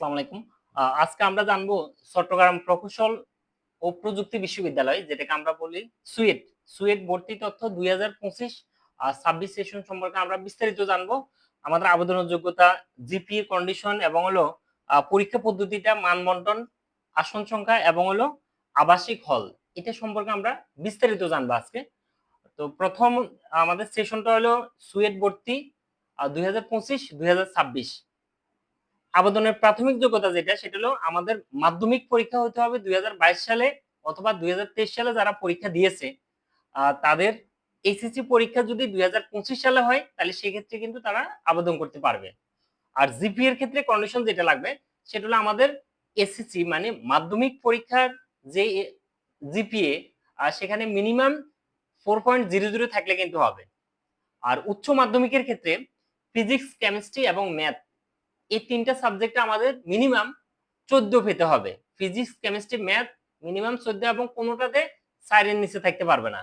আসসালামু আলাইকুম। আজকে আমরা জানব চট্টগ্রাম প্রকৌশল ও প্রযুক্তি বিশ্ববিদ্যালয়, যেটাকে আমরা বলি সুয়েট। সুয়েট ভর্তি তথ্য দুই হাজার পঁচিশ ছাব্বিশ সেশন সম্পর্কে আমরা বিস্তারিত জানব। আমাদের আবেদনের যোগ্যতা জিপিএ কন্ডিশন এবং হলো পরীক্ষা পদ্ধতিটা, মানবন্টন, আসন সংখ্যা এবং হলো, আবাসিক হল। এটা সম্পর্কে আমরা বিস্তারিত জানব আজকে। তো প্রথম আমাদের সেশনটা হলো সুয়েট ভর্তি দুই হাজার পঁচিশ, দুই হাজার ছাব্বিশ। আবেদনের প্রাথমিক যোগ্যতা যেটা, সেটা হলো আমাদের মাধ্যমিক পরীক্ষা হতে হবে দুই হাজার বাইশ সালে অথবা দুই হাজার তেইশ সালে যারা পরীক্ষা দিয়েছে। তাদের এইচএসসি পরীক্ষা যদি দুই হাজার পঁচিশ সালে হয়, তাহলে সেক্ষেত্রে কিন্তু তারা আবেদন করতে পারবে। আর জিপি এর ক্ষেত্রে কন্ডিশন যেটা লাগবে, সেটা হলো আমাদের এসএসসি মানে মাধ্যমিক পরীক্ষার যে জিপিএ সেখানে minimum four point zero zero থাকলে কিন্তু হবে। আর উচ্চ মাধ্যমিকের ক্ষেত্রে ফিজিক্স কেমিস্ট্রি এবং ম্যাথ এই তিনটা সাবজেক্টে আমাদের মিনিমাম চোদ্দ পেতে হবে। ফিজিক্স কেমিস্ট্রি ম্যাথ মিনিমাম চোদ্দ এবং কোনোটাতে সাইরের নিচে থাকতে পারবে না।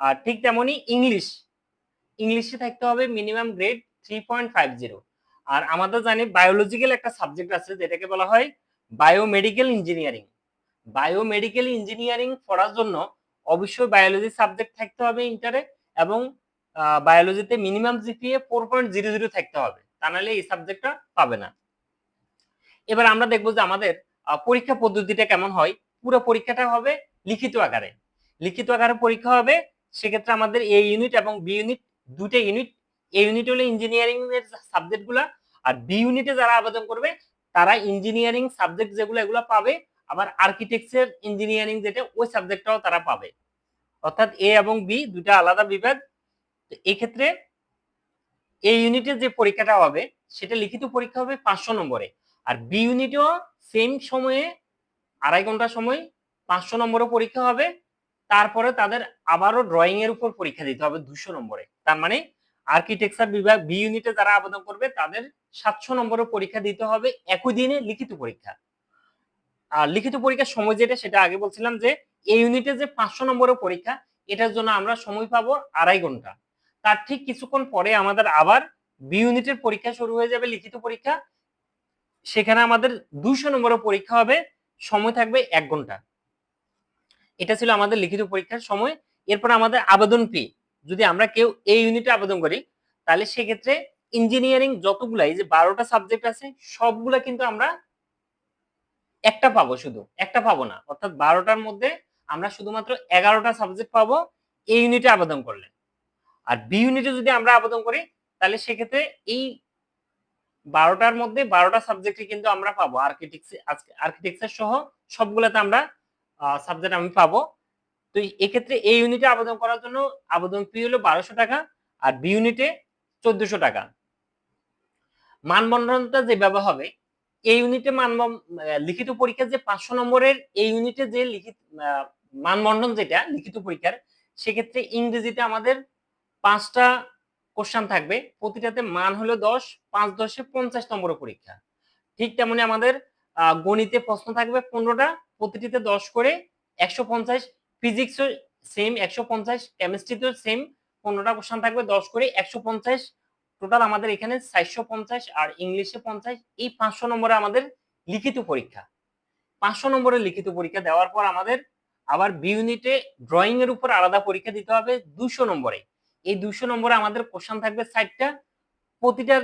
আর ঠিক তেমনই ইংলিশ ইংলিশে থাকতে হবে minimum grade three point five zero আর আমাদের জানি বায়োলজিক্যাল একটা সাবজেক্ট আছে যেটাকে বলা হয় বায়োমেডিকেল ইঞ্জিনিয়ারিং বায়োমেডিকেল ইঞ্জিনিয়ারিং পড়ার জন্য অবশ্যই বায়োলজি সাবজেক্ট থাকতে হবে ইন্টারে এবং বায়োলজিতে minimum GPA four point zero zero থাকতে হবে। তা নাহলে এই সাবজেক্টটা পাবে না। এবার আমরা দেখব যে আমাদের পরীক্ষা পদ্ধতিটা কেমন হয়। পুরো পরীক্ষাটা হবে লিখিত আকারে। লিখিত আকারে পরীক্ষা হবে, সেক্ষেত্রে আমাদের এ ইউনিট এবং বি ইউনিট দুইটা ইউনিট এ ইউনিট হলো ইঞ্জিনিয়ারিং এর সাবজেক্টগুলা, আর বি ইউনিটে যারা আবেদন করবে, তারা ইঞ্জিনিয়ারিং সাবজেক্ট যেগুলো, এগুলো পাবে। আবার আর্কিটেকচার ইঞ্জিনিয়ারিং যেটা, ওই সাবজেক্টটাও তারা পাবে। অর্থাৎ এ এবং বি দুটা আলাদা বিভাগ। তো এক্ষেত্রে এই ইউনিটের যে পরীক্ষাটা হবে, সেটা লিখিত পরীক্ষা হবে পাঁচশো নম্বরে। আর বি ইউনিটেও সেম সময়ে, আড়াই ঘণ্টা সময় পাঁচশো নম্বরও পরীক্ষা হবে। তারপরে তাদের আবারও ড্রয়িং এর উপর পরীক্ষা দিতে হবে দুশো নম্বরে। তার মানে আর্কিটেকচার বিভাগ বি ইউনিটে যারা আবেদন করবে, তাদের সাতশো নম্বরের পরীক্ষা দিতে হবে একই দিনে লিখিত পরীক্ষা। আর লিখিত পরীক্ষার সময় যেটা, সেটা আগে বলছিলাম যে এই ইউনিটে যে পাঁচশো নম্বরের পরীক্ষা, এটার জন্য আমরা সময় পাবো আড়াই ঘণ্টা। তার ঠিক কিছুক্ষণ পরে আমাদের আবার বি ইউনিটের পরীক্ষা শুরু হয়ে যাবে, লিখিত পরীক্ষা। সেখানে আমাদের দুইশো নম্বরের পরীক্ষা হবে, সময় থাকবে এক ঘণ্টা। এটা ছিল আমাদের লিখিত পরীক্ষার সময়। এরপর আমাদের আবেদন ফি যদি আমরা কেউ এই ইউনিটে আবেদন করি, তাহলে সেক্ষেত্রে ইঞ্জিনিয়ারিং যতগুলাই, যে বারোটা সাবজেক্ট আছে, সবগুলা কিন্তু আমরা একটা পাবো শুধু, একটা পাবো না। অর্থাৎ বারোটার মধ্যে আমরা শুধুমাত্র এগারোটা সাবজেক্ট পাবো এই ইউনিটে আবেদন করলে। আর বি ইউনিটে যদি আমরা আবেদন করি, তাহলে সেক্ষেত্রে এই বারোটার মধ্যে বারোটা সাবজেক্টে কিন্তু আমরা পাবো। আর্কিটেকচার আর্কিটেকচার সহ সবগুলোতে আমরা সাবজেক্ট আমি পাবো। তো এক্ষেত্রে এই ইউনিটে আবেদন করার জন্য আবেদন ফি হলো বারোশো টাকা আর বি ইউনিটে চোদ্দশো টাকা। মানবন্ধনটা যেভাবে হবে এই ইউনিটে মান লিখিত পরীক্ষা যে পাঁচশো নম্বরের এই ইউনিটে যে লিখিত মানবন্ধন যেটা, লিখিত পরীক্ষার, সেক্ষেত্রে ইংরেজিতে আমাদের পাঁচটা কোশ্চান থাকবে। প্রতিটাতে মান হলো দশ, পাঁচ দশে পঞ্চাশ নম্বর পরীক্ষা। ঠিক তেমনি আমাদের গণিতে প্রশ্ন থাকবে পনেরোটা, প্রতিটিতে দশ করে একশো পঞ্চাশ ফিজিক্সও সেম একশো পঞ্চাশ কেমিস্ট্রিতেও সেম পনেরোটা কোশ্চান থাকবে, দশ করে একশো পঞ্চাশ। টোটাল আমাদের এখানে চারশো পঞ্চাশ আর ইংলিশে পঞ্চাশ। এই পাঁচশো নম্বরে আমাদের লিখিত পরীক্ষা। পাঁচশো নম্বরে লিখিত পরীক্ষা দেওয়ার পর আমাদের আবার বি ইউনিটে ড্রয়িং এর উপর আলাদা পরীক্ষা দিতে হবে দুশো নম্বরে। এই দুশো নম্বরে আমাদের কোশ্চান থাকবে ষাটটা। প্রতিটার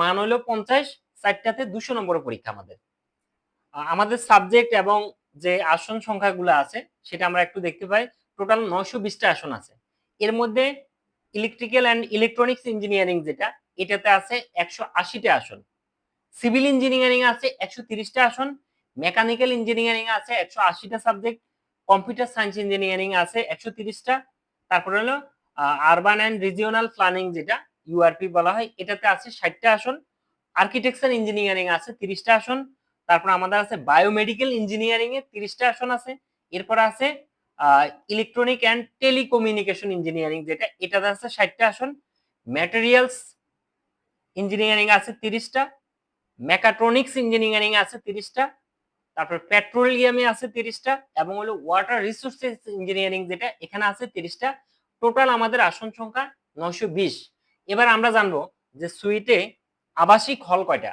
মান হলো পঞ্চাশ, ষাটটাতে দুশো নম্বরের পরীক্ষা আমাদের। আমাদের সাবজেক্ট এবং যে আসন সংখ্যাগুলো আছে, সেটা আমরা একটু দেখতে পাই। টোটাল নয়শো বিশটা আসন আছে। এর মধ্যে ইলেকট্রিক্যাল অ্যান্ড ইলেকট্রনিক্স ইঞ্জিনিয়ারিং যেটা, এটাতে আছে একশো আশিটা আসন। সিভিল ইঞ্জিনিয়ারিং আছে একশো তিরিশটা আসন। মেকানিক্যাল ইঞ্জিনিয়ারিং আছে একশো আশিটা সাবজেক্ট কম্পিউটার সায়েন্স ইঞ্জিনিয়ারিং আছে একশো তিরিশটা। তারপরে হলো আরবান অ্যান্ড রিজিওনাল প্ল্যানিং যেটা ইউআরপি বলা হয়, এটাতে আছে ষাটটা আসন আর্কিটেকচার ইঞ্জিনিয়ারিং আছে তিরিশটা আসন, তারপর আমাদের আছে বায়োমেডিকেল ইঞ্জিনিয়ারিং এ তিরিশটা আসন আছে, এরপর আছে ইলেকট্রনিক অ্যান্ড টেলিকমিউনিকেশন ইঞ্জিনিয়ারিং যেটা, এটাতে আছে ষাটটা আসন ম্যাটেরিয়ালস ইঞ্জিনিয়ারিং আছে তিরিশটা মেকাট্রনিক্স ইঞ্জিনিয়ারিং আছে তিরিশটা, তারপর পেট্রোলিয়ামে আছে তিরিশটা, এবং হলো ওয়াটার রিসোর্সেস ইঞ্জিনিয়ারিং যেটা, এখানে আছে তিরিশটা টোটাল আমাদের আসন সংখ্যা নয়শো বিশ। এবার আমরা জানব যে সুইটে আবাসিক হল কয়টা?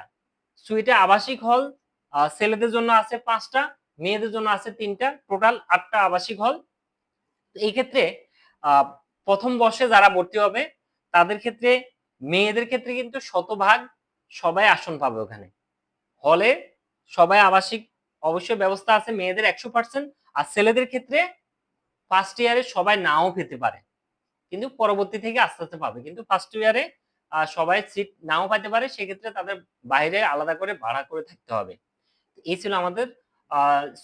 সুইটে আবাসিক হল ছেলেদের জন্য আছে পাঁচটা, মেয়েদের জন্য আছে তিনটা টোটাল আটটা আবাসিক হল এই ক্ষেত্রে প্রথম বর্ষে যারা ভর্তি হবে, তাদের ক্ষেত্রে, মেয়েদের ক্ষেত্রে কিন্তু শতভাগ সবাই আসন পাবে ওখানে। হলে সবাই আবাসিক, অবশ্যই ব্যবস্থা আছে, মেয়েদের একশো পার্সেন্ট আর ছেলেদের ক্ষেত্রে ফার্স্ট ইয়ারে সবাই নাও পেতে পারে। কিন্তু পরবর্তী থেকে আস্তে আস্তে পাবে। কিন্তু ফার্স্ট ইয়ারে সবাই সিট নাও পাইতে পারে, সেক্ষেত্রে তাদের বাইরে আলাদা করে ভাড়া করে থাকতে হবে। এই ছিল আমাদের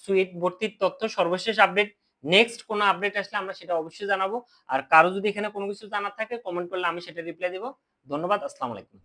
সুইট ভর্তির তথ্য। সর্বশেষ আপডেট নেক্সট কোনো আপডেট আসলে আমরা সেটা অবশ্যই জানাব। আর কারও যদি এখানে কোনো কিছু জানার থাকে কমেন্ট করলে আমি সেটা রিপ্লাই দেবো। ধন্যবাদ, আসসালামু আলাইকুম।